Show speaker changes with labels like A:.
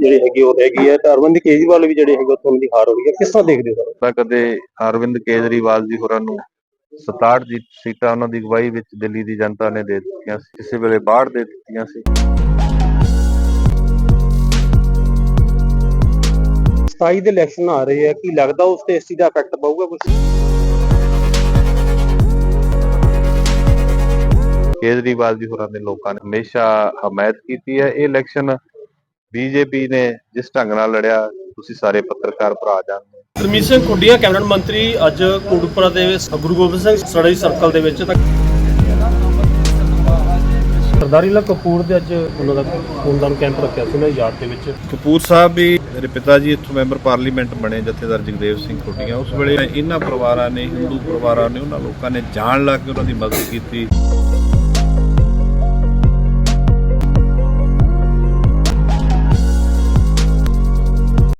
A: ਜਿਹੜੀ ਹੈਗੀ ਉਹ ਰਹਿ ਗਈ ਹੈ ਤਾਂ ਅਰਵਿੰਦ ਕੇਜਰੀਵਾਲ ਵੀ ਜਿਹੜੇ ਹੈਗੇ ਉੱਥੋਂ ਦੀ ਹਾਰ ਹੋ ਗਈ ਹੈ ਕਿਸ ਤਰ੍ਹਾਂ ਦੇਖਦੇ ਹੋ
B: ਤਾਂ ਕਦੇ ਅਰਵਿੰਦ ਕੇਜਰੀਵਾਲ ਜੀ ਹੋਰਾਂ ਨੂੰ 67 ਜੀ ਸੀਟਾਂ ਉਹਨਾਂ ਦੀ ਅਗਵਾਈ ਵਿੱਚ ਦਿੱਲੀ ਦੀ ਜਨਤਾ ਨੇ ਦੇ ਦਿੱਤੀਆਂ ਸੀ ਕਿਸੇ ਵੇਲੇ 62 ਦੇ ਦਿੱਤੀਆਂ ਸੀ।
A: 27 ਦੇ ਇਲੈਕਸ਼ਨ ਆ ਰਹੇ ਆ ਕੀ ਲੱਗਦਾ ਉਸ ਤੇ ਇਸ ਚੀਜ਼ ਦਾ ਇਫੈਕਟ ਪਊਗਾ ਕੁਝ
B: ਕੇਜਰੀਵਾਲ ਜੀ ਹੋਰਾਂ ਦੇ ਲੋਕਾਂ ਨੇ ਹਮੇਸ਼ਾ ਹਮਾਇਤ ਕੀਤੀ ਹੈ ਇਹ ਇਲੈਕਸ਼ਨ ਬੀਜੇਪੀ ਨੇ ਜਿਸ ਢੰਗ ਨਾਲ ਲੜਿਆ ਤੁਸੀਂ ਸਾਰੇ ਪੱਤਰਕਾਰ ਭਰਾ ਜਾਣਦੇ ਹੋ।
C: ਗੁਰਮੀਤ ਸਿੰਘ ਕੁੱਡੀਆ ਕੈਬਨਿਟ ਮੰਤਰੀ ਅੱਜ ਕੋਟਪੁਰਾ ਦੇ ਗੁਰੂ ਗੋਬਿੰਦ ਸਿੰਘ ਸਟੱਡੀ ਸਰਕਲ ਦੇ ਵਿੱਚ ਤਾਂ ਸਰਦਾਰੀ ਲਾ ਕਪੂਰ ਦੇ ਅੱਜ ਉਹਨਾਂ ਦਾ ਖੂਨਦਾਨ ਕੈਂਪ ਰੱਖਿਆ ਸੀ ਨਾ ਯਾਦ ਦੇ ਵਿੱਚ।
D: ਕਪੂਰ ਸਾਹਿਬ ਵੀ ਮੇਰੇ ਪਿਤਾ ਜੀ ਇੱਥੋਂ ਮੈਂਬਰ ਪਾਰਲੀਮੈਂਟ ਬਣੇ ਜਥੇਦਾਰ ਜਗਦੇਵ ਸਿੰਘ ਖੁੱਡੀਆਂ। ਉਸ ਵੇਲੇ ਇਹਨਾਂ ਪਰਿਵਾਰਾਂ ਨੇ ਹਿੰਦੂ ਪਰਿਵਾਰਾਂ ਨੇ ਉਹਨਾਂ ਲੋਕਾਂ ਨੇ ਜਾਣ ਲੱਗ ਕੇ ਉਹਨਾਂ ਦੀ ਮਦਦ ਕੀਤੀ।